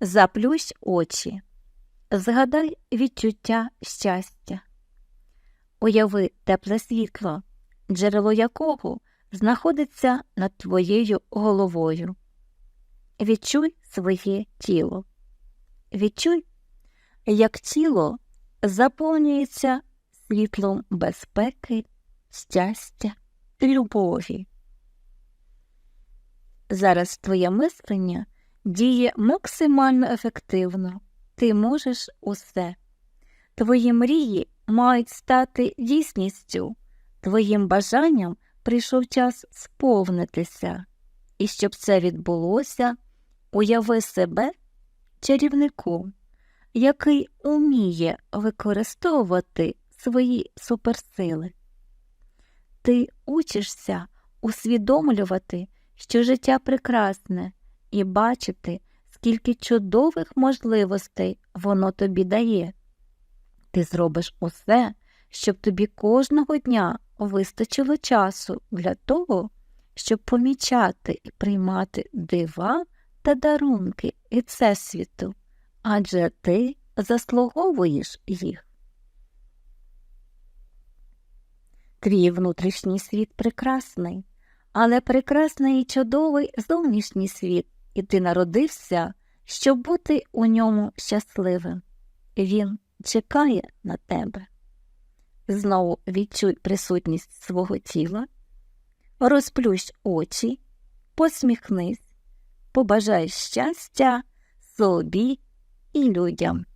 Заплющ очі, згадай відчуття щастя. Уяви тепле світло, джерело якого знаходиться над твоєю головою. Відчуй своє тіло. Відчуй, як тіло заповнюється світлом безпеки, щастя любові. Зараз твоє мислення діє максимально ефективно. Ти можеш усе. Твої мрії мають стати дійсністю. Твоїм бажанням прийшов час сповнитися. І щоб це відбулося, уяви себе чарівником, який уміє використовувати свої суперсили. Ти учишся усвідомлювати, що життя прекрасне, і бачити, скільки чудових можливостей воно тобі дає. Ти зробиш усе, щоб тобі кожного дня вистачило часу для того, щоб помічати і приймати дива та дарунки від всесвіту, адже ти заслуговуєш їх. Твій внутрішній світ прекрасний, але прекрасний і чудовий зовнішній світ, і ти народився, щоб бути у ньому щасливим. Він чекає на тебе. Знову відчуй присутність свого тіла, розплющ очі, посміхнись, побажай щастя собі і людям.